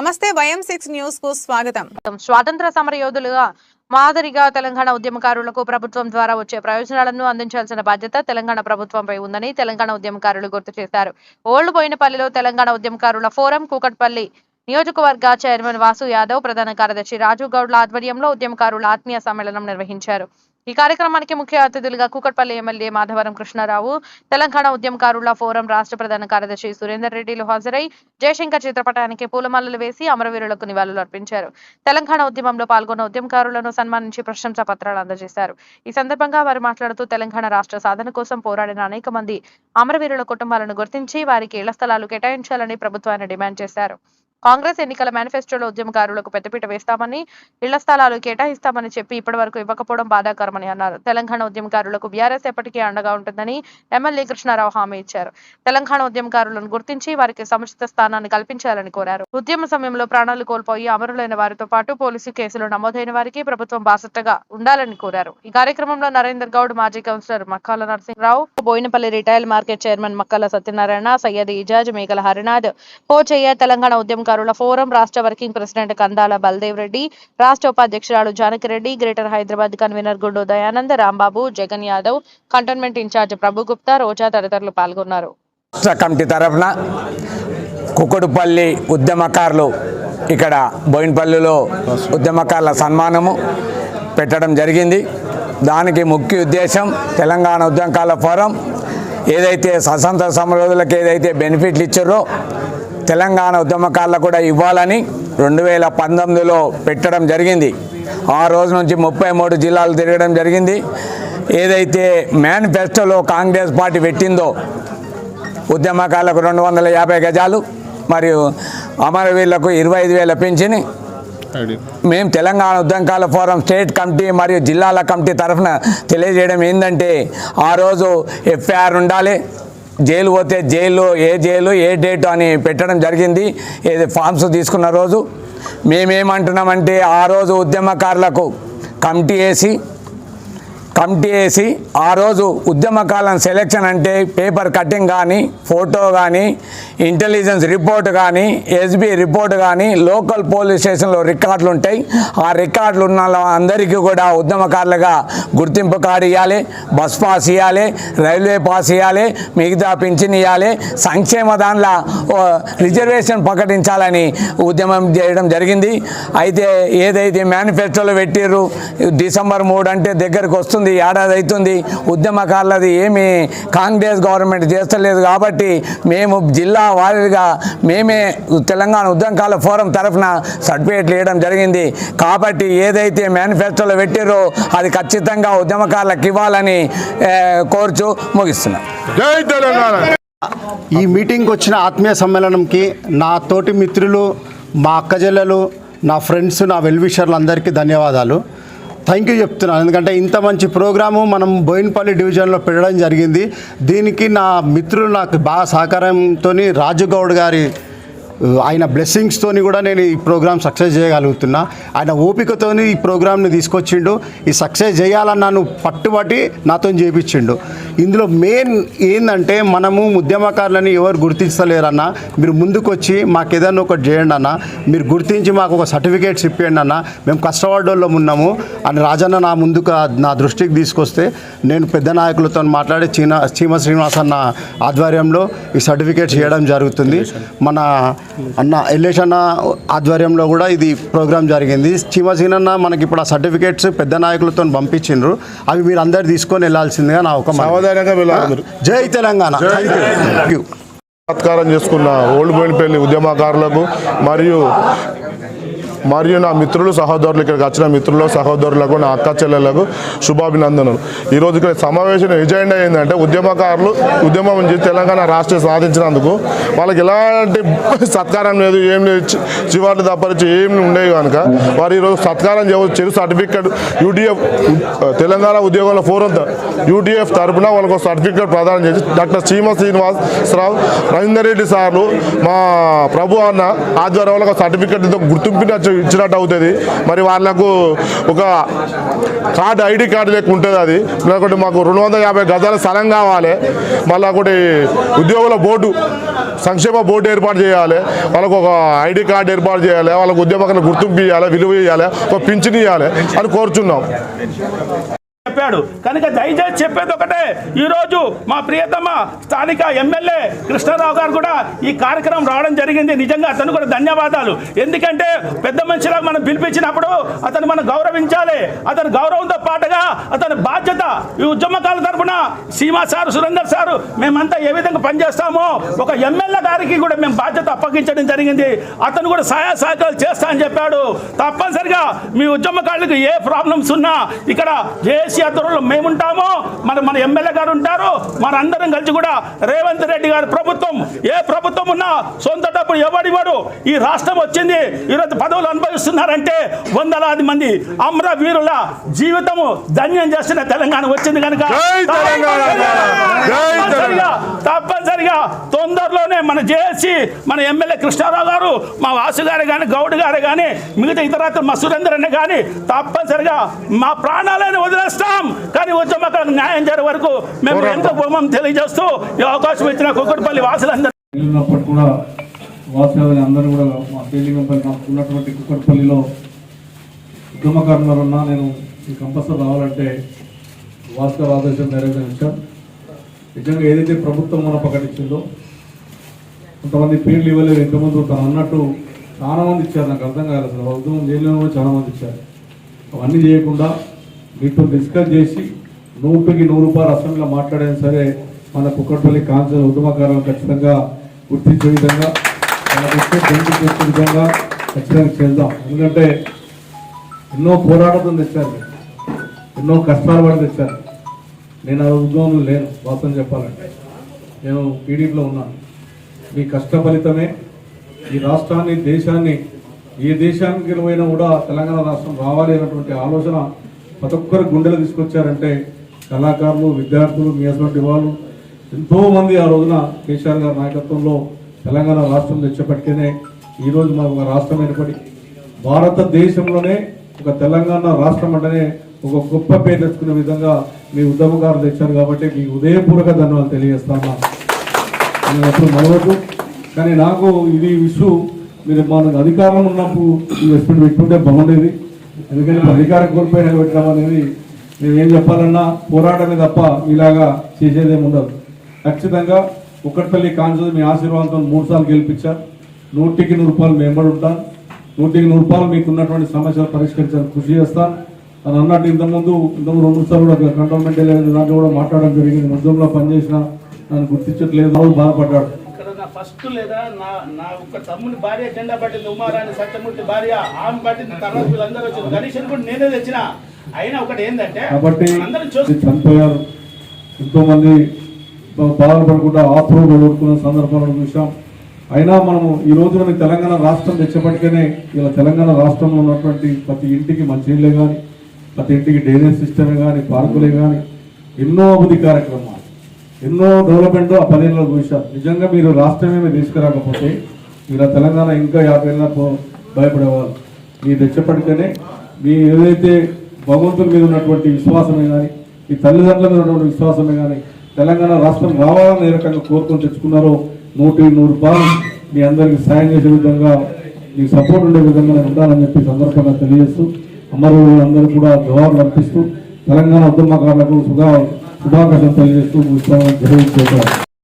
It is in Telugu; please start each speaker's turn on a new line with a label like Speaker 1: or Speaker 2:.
Speaker 1: నమస్తే వయం సిక్స్ న్యూస్కు స్వాగతం
Speaker 2: స్వాతంత్ర సమర యోధులుగా మాదిరిగా తెలంగాణ ఉద్యమకారులకు ప్రభుత్వం ద్వారా వచ్చే ప్రయోజనాలను అందించాల్సిన బాధ్యత తెలంగాణ ప్రభుత్వంపై ఉందని తెలంగాణ ఉద్యమకారులు గుర్తు చేశారు. ఓల్డ్ బోయినపల్లిలో తెలంగాణ ఉద్యమకారుల ఫోరం కూకట్పల్లి నియోజకవర్గ చైర్మన్ వాసు యాదవ్ ప్రధాన కార్యదర్శి రాజు గౌడ్ల ఆధ్వర్యంలో ఉద్యమకారుల ఆత్మీయ సమ్మేళనం నిర్వహించారు. ఈ కార్యక్రమానికి ముఖ్య అతిథులుగా కూకట్పల్లి ఎమ్మెల్యే మాధవరం కృష్ణారావు తెలంగాణ ఉద్యమకారుల ఫోరం రాష్ట్ర ప్రధాన కార్యదర్శి సురేందర్ రెడ్డిలు హాజరై జయశంకర్ చిత్రపటానికి పూలమాలలు వేసి అమరవీరులకు నివాళులు అర్పించారు. తెలంగాణ ఉద్యమంలో పాల్గొన్న ఉద్యమకారులను సన్మానించి ప్రశంసా పత్రాలు అందజేశారు. ఈ సందర్భంగా వారు మాట్లాడుతూ తెలంగాణ రాష్ట్ర సాధన కోసం పోరాడిన అనేక మంది అమరవీరుల కుటుంబాలను గుర్తించి వారికి ఇళ్ళ స్థలాలు కేటాయించాలని ప్రభుత్వాన్ని డిమాండ్ చేశారు. కాంగ్రెస్ ఎన్నికల మేనిఫెస్టోలో ఉద్యమకారులకు పెద్దపీట వేస్తామని ఇళ్ళ స్థలాలు కేటాయిస్తామని చెప్పి ఇప్పటి వరకు ఇవ్వకపోవడం బాధాకరమని అన్నారు. తెలంగాణ ఉద్యమకారులకు బీఆర్ఎస్ ఎప్పటికీ అండగా ఉంటుందని ఎమ్మెల్యే కృష్ణారావు హామీ ఇచ్చారు. తెలంగాణ ఉద్యమకారులను గుర్తించి వారికి సముచిత స్థానాన్ని కల్పించాలని కోరారు. ఉద్యమ సమయంలో ప్రాణాలు కోల్పోయి అమరులైన వారితో పాటు పోలీసు కేసులు నమోదైన వారికి ప్రభుత్వం బాసటగా ఉండాలని కోరారు. ఈ కార్యక్రమంలో నరేందర్ గౌడ్ మాజీ councillor Makkala Narasimharao Boinapally retail market chairman Makkala Satyanarayana Syed Ijaz Mekala Harinath Pochaiah Telangana అధికారుల ఫోరం రాష్ట్ర వర్కింగ్ ప్రెసిడెంట్ కందాల బల్దేవ్ రెడ్డి రాష్ట్ర ఉపాధ్యక్షురాలు Janakireddy greater Hyderabad convener Gundu Dayanand Rambabu Jagan Yadav cantonment incharge Prabhu Gupta Roja తదితరులు పాల్గొన్నారు.
Speaker 3: కమిటీ తరఫున కుక్కడుపల్లి ఉద్యమకారులు ఇక్కడ బోయిన్పల్లిలో ఉద్యమకారుల సన్మానము పెట్టడం జరిగింది. దానికి ముఖ్య ఉద్దేశం తెలంగాణ ఉద్యమకాల ఫోరం ఏదైతే స్వతంత్ర సమరోధులకు ఏదైతే బెనిఫిట్లు ఇచ్చారో తెలంగాణ ఉద్యమకారులకు కూడా ఇవ్వాలని రెండు వేల పంతొమ్మిదిలో పెట్టడం జరిగింది. ఆ రోజు నుంచి ముప్పై మూడు జిల్లాలు తిరగడం జరిగింది. ఏదైతే మేనిఫెస్టోలో కాంగ్రెస్ పార్టీ పెట్టిందో ఉద్యమకారులకు రెండు వందల యాభై గజాలు మరియు అమరవీరులకు ఇరవై ఐదు వేల పింఛని. మేము తెలంగాణ ఉద్యమకాల ఫోరం స్టేట్ కమిటీ మరియు జిల్లాల కమిటీ తరఫున తెలియజేయడం ఏంటంటే ఆ రోజు ఎఫ్ఐఆర్ ఉండాలి. జైలు పోతే జైలు ఏ జైలు ఏ డేట్ అని పెట్టడం జరిగింది. ఏది ఫామ్స్ తీసుకున్న రోజు మేమేమంటున్నామంటే ఆ రోజు ఉద్యమకారులకు కమిటీ వేసి కమిటీ వేసి ఆ రోజు ఉద్యమకాలం సెలెక్షన్ అంటే పేపర్ కటింగ్ కానీ ఫోటో కానీ ఇంటెలిజెన్స్ రిపోర్ట్ కానీ ఎస్బీ రిపోర్ట్ కానీ లోకల్ పోలీస్ స్టేషన్లో రికార్డులు ఉంటాయి. ఆ రికార్డులు ఉన్న అందరికీ కూడా ఉద్యమకారులుగా గుర్తింపు కార్డు ఇవ్వాలి బస్ పాస్ ఇవ్వాలి రైల్వే పాస్ ఇవ్వాలి మిగతా పింఛన్ ఇవ్వాలి సంక్షేమ దానిలో ఓ రిజర్వేషన్ ప్రకటించాలని ఉద్యమం చేయడం జరిగింది. అయితే ఏదైతే మేనిఫెస్టోలో పెట్టిర్రు డిసెంబర్ మూడు అంటే దగ్గరకు వస్తుంది. ఏడాది అవుతుంది ఉద్యమకారులది ఏమి కాంగ్రెస్ గవర్నమెంట్ చేస్తలేదు కాబట్టి మేము జిల్లా వారీగా మేమే తెలంగాణ ఉద్యమకాల ఫోరం తరఫున సర్టిఫికేట్లు ఇవ్వడం జరిగింది. కాబట్టి ఏదైతే మేనిఫెస్టోలో పెట్టిర్రో అది ఖచ్చితంగా ఉద్యమకారులకు ఇవ్వాలని కోరుచు ముగిస్తున్నాం.
Speaker 4: జై తెలంగాణ!
Speaker 5: ఈ మీటింగ్కి వచ్చిన ఆత్మీయ సమ్మేళనంకి నా తోటి మిత్రులు మా అక్కజెల్లెలు నా ఫ్రెండ్స్ నా వెల్విషర్లు అందరికీ ధన్యవాదాలు. థ్యాంక్ యూ చెప్తున్నాను. ఎందుకంటే ఇంత మంచి ప్రోగ్రాము మనం బోయిన్పల్లి డివిజన్లో పెట్టడం జరిగింది. దీనికి నా మిత్రులు నాకు బాగా సహకారంతో రాజుగౌడ్ గారి ఆయన బ్లెస్సింగ్స్తోని కూడా నేను ఈ ప్రోగ్రామ్ సక్సెస్ చేయగలుగుతున్నా. ఆయన ఓపికతోని ఈ ప్రోగ్రామ్ని తీసుకొచ్చిండు. ఈ సక్సెస్ చేయాలని నన్ను పట్టుబట్టి నాతో చేపించిండు. ఇందులో మెయిన్ ఏంటంటే మనము ఉద్యమకారులని ఎవరు గుర్తించలేరన్నా మీరు ముందుకొచ్చి మాకు ఏదైనా ఒకటి చేయండి అన్న మీరు గుర్తించి మాకు ఒక సర్టిఫికేట్స్ ఇప్పియండి అన్న మేము కష్టపడ్డోళ్ళం ఉన్నాము. అని రాజన్న నా ముందుకు నా దృష్టికి తీసుకొస్తే నేను పెద్ద నాయకులతో మాట్లాడి చీన చీమ శ్రీనివాస్ అన్న ఆధ్వర్యంలో ఈ సర్టిఫికేట్స్ చేయడం జరుగుతుంది. మన అన్న ఎల్లేష్ అన్న ఆధ్వర్యంలో కూడా ఇది ప్రోగ్రామ్ జరిగింది. చీమ సీనన్న మనకి ఇప్పుడు ఆ సర్టిఫికేట్స్ పెద్ద నాయకులతో పంపించిండ్రు. అవి మీరు అందరు తీసుకొని వెళ్ళాల్సిందిగా నా ఒక జై తెలంగాణ.
Speaker 4: సత్కారం చేసుకున్న ఓల్డ్ బోయినపల్లి ఉద్యమకారులకు మరియు మరియు నా మిత్రులు సహోదరులు ఇక్కడికి వచ్చిన మిత్రులు సహోదరులకు నా అక్క చెల్లెలకు శుభాభినందనలు. ఈరోజు ఇక్కడ సమావేశం ఎజెండా ఏంటంటే ఉద్యమకారులు ఉద్యమం చేసి తెలంగాణ రాష్ట్రం సాధించినందుకు వాళ్ళకి ఎలాంటి సత్కారం లేదు ఏం లేదు చివాట్లు తప్పరిచి ఏం ఉండేవి కనుక వారు ఈరోజు సత్కారం చేయవచ్చు చెరు సర్టిఫికెట్ యూటీఎఫ్ తెలంగాణ ఉద్యోగుల ఫోరం యూటీఎఫ్ తరఫున వాళ్ళకు సర్టిఫికెట్ ప్రదానం చేసి డాక్టర్ శ్రీమ శ్రీనివాసరావు రవీందర్ రెడ్డి సార్లు మా ప్రభు అన్న ఆధ్వర్యంలో సర్టిఫికెట్ గుర్తింపుని ఇచ్చినట్టు అవుతుంది. మరి వాళ్ళకు ఒక కార్డు ఐడి కార్డు లెక్క ఉంటుంది అది. లేకుంటే మాకు రెండు వందల యాభై గజాల స్థలం కావాలి. మళ్ళీ ఒకటి ఉద్యోగుల బోర్డు సంక్షేమ బోర్డు ఏర్పాటు చేయాలి. వాళ్ళకు ఒక ఐడి కార్డు ఏర్పాటు చేయాలి. వాళ్ళకు ఉద్యమకాలను గుర్తింపు ఇవ్వాలి విలువ ఇవ్వాలి ఒక పింఛన్ ఇవ్వాలి అని కోరుచున్నాం.
Speaker 6: చెప్పాడు. కనుక దయచేసి చెప్పేది ఒకటే. ఈరోజు మా ప్రియతమ స్థానిక ఎమ్మెల్యే కృష్ణారావు గారు కూడా ఈ కార్యక్రమం రావడం జరిగింది. నిజంగా అతను కూడా ధన్యవాదాలు. ఎందుకంటే పెద్ద మనిషిలా మనం పిలిపించినప్పుడు అతను మనం గౌరవించాలి. అతని గౌరవంతో పాటుగా అతని బాధ్యత ఈ ఉద్యమకాల తరఫున సీమా సారు సురేందర్ సారు మేమంతా ఏ విధంగా పనిచేస్తామో ఒక ఎమ్మెల్యే గారికి కూడా మేము బాధ్యత అప్పగించడం జరిగింది. అతను కూడా సహాయ సహకారాలు చేస్తా అని చెప్పాడు. తప్పనిసరిగా మీ ఉద్యమకారులకు ఏ ప్రాబ్లమ్స్ ఉన్నా ఇక్కడ ఏ జేఏసీ ఆధ్వర్యంలో మేముంటాము. మన మన ఎమ్మెల్యే గారు ఉంటారు. మనందరం కలిసి కూడా రేవంత్ రెడ్డి గారి ప్రభుత్వం ఏ ప్రభుత్వం ఉన్నా సొంత డబ్బులు ఎవడివ్వడు ఈ రాష్ట్రం వచ్చింది ఈరోజు పదవులు అనుభవిస్తున్నారంటే వందలాది మంది అమర వీరుల జీవితము ధన్యం చేస్తున్న తెలంగాణ వచ్చింది కనుక తప్పనిసరిగా తొందరలోనే మన జేఏసీ మన ఎమ్మెల్యే కృష్ణారావు గారు మా వాసు గారు కానీ గౌడ్ గారు కానీ మిగతా ఇతర మా సురేందర్ అన్న కానీ తప్పనిసరిగా మా ప్రాణాలను వదిలేస్తాం కానీ ఉద్యమకాలకు న్యాయం జరిగే వరకు మేము ఎంత బొమ్మం తెలియజేస్తూ ఈ అవకాశం ఇచ్చిన కుక్కటిపల్లి వాసులందరూ
Speaker 7: కూడా అందరూ కూడా మా పై నాకు ఉన్నటువంటి కుక్కడపల్లిలో ఉద్యమకారులు ఉన్నా నేను ఈ కంపల్సరీ రావాలంటే వాస్తవ ఆదేశం నెరవేర్చాం నిజంగా ఏదైతే ప్రభుత్వం మన ప్రకటించిందో కొంతమంది పేర్లు ఇవ్వలేదు ఎంతమంది తను అన్నట్టు చాలా మంది ఇచ్చారు. నాకు అర్థం కాలేదు. అసలు ఉద్యమం చేయలేని కూడా చాలా మంది ఇచ్చారు. అవన్నీ చేయకుండా మీతో డిస్కస్ చేసి నూటికి నూరు రూపాయలు అసెంబ్లీలో మాట్లాడైనా సరే మన కుక్కట్పల్లి కాన్సర్ ఉద్యమకారులను ఖచ్చితంగా గుర్తించే విధంగా చేసే విధంగా ఖచ్చితంగా చేద్దాం. ఎందుకంటే ఎన్నో పోరాటం తెచ్చారు. ఎన్నో కష్టాలు పడి తెచ్చారు. నేను ఆ ఉద్యోగంలో లేను వాస్తవం చెప్పాలంటే. నేను టీడీపీలో ఉన్నాను. మీ కష్ట ఫలితమే. ఈ రాష్ట్రాన్ని దేశాన్ని ఏ దేశానికి పోయినా కూడా తెలంగాణ రాష్ట్రం రావాలి అన్నటువంటి ఆలోచన ప్రతి ఒక్కరు గుండెలు తీసుకొచ్చారంటే కళాకారులు విద్యార్థులు మీ అటువంటి వాళ్ళు ఎంతోమంది ఆ రోజున కేసీఆర్ గారి నాయకత్వంలో తెలంగాణ రాష్ట్రం తెచ్చపట్టుకునే ఈరోజు మాకు ఒక రాష్ట్రం ఏర్పడి భారతదేశంలోనే ఒక తెలంగాణ రాష్ట్రం అంటేనే ఒక గొప్ప పేరు తెచ్చుకునే విధంగా మీ ఉద్యమకారులు తెచ్చారు కాబట్టి మీ ఉదయపూర్వక ధన్యవాదాలు తెలియజేస్తాను. నేను ఎప్పుడు మరవద్దు. కానీ నాకు ఇది ఇష్యూ మీరు మన అధికారం ఉన్నప్పుడు ఈ రెస్పెక్ట్ పెట్టుకుంటే బాగుండేది. ఎందుకంటే అధికారం కోల్పోయి నిలబెట్టడం అనేది మేము ఏం చెప్పాలన్నా పోరాటమే తప్ప ఇలాగా చేసేదేమి ఉండదు ఖచ్చితంగా కుక్కట్పల్లి కాన్సర్ మీ ఆశీర్వాదంతో మూడు సార్లు గెలిపించారు. నూటికి నూరు రూపాయలు మేము ఉంటాను నూటికి నూరు రూపాయలు మీకు ఉన్నటువంటి సమస్యలు పరిష్కరించడానికి కృషి చేస్తాను అని అన్నట్టు ఇంతకుముందు ఇంతకుముందు రెండు సార్లు కూడా కంటోన్మెంట్ దాంట్లో కూడా మాట్లాడడం జరిగింది. మధ్యంలో పనిచేసిన నన్ను గుర్తించట్లేదు. బాధపడ్డాడు.
Speaker 6: ఫస్ట్ లేదా నా నా ఒక్క తమ్ముని భార్య జెండా పట్టింది ఉమారాణి సత్యమూర్తి భార్య ఆమె పట్టింది తర్వాత వీళ్ళందరూ వచ్చారు గణేషన్ కూడా నేనే తెచ్చిన. అయినా ఒకటి ఏంటంటే
Speaker 7: కాబట్టి చనిపోయారు ఎంతో మంది బాధపడకుండా ఆత్రులు కోరుకున్న సందర్భాలను చూసాం అయినా మనము ఈ రోజు మనకి తెలంగాణ రాష్ట్రం తెచ్చబట్టికనే ఇలా తెలంగాణ రాష్ట్రంలో ఉన్నటువంటి ప్రతి ఇంటికి మంచినీళ్ళే కానీ ప్రతి ఇంటికి డ్రైనేజ్ సిస్టమే కానీ పార్కులే కానీ ఎన్నో అభివృద్ధి కార్యక్రమాలు. ఎన్నో డెవలప్మెంట్ ఆ పదేళ్ళలో చూశాం నిజంగా మీరు రాష్ట్రమే తీసుకురాకపోతే ఇలా తెలంగాణ ఇంకా యాభై ఏళ్ళ మీ భయపడేవాళ్ళు. మీరు తెచ్చప్పటికనే మీ ఏదైతే భగవంతుని మీద ఉన్నటువంటి విశ్వాసమే కానీ ఈ తల్లిదండ్రుల మీద ఉన్నటువంటి విశ్వాసమే కానీ తెలంగాణ రాష్ట్రం రావాలని ఏ రకంగా కోరుకొని తెచ్చుకున్నారో నూటి నూరు రూపాయలు మీ అందరికీ సాయం చేసే విధంగా మీకు సపోర్ట్ ఉండే విధంగా నేను చెప్పి సందర్భంగా తెలియజేస్తూ అమరులు అందరూ కూడా జవాబులు అర్పిస్తూ తెలంగాణ ఉద్యమకారులకు Багажа та лісу виставить гринця.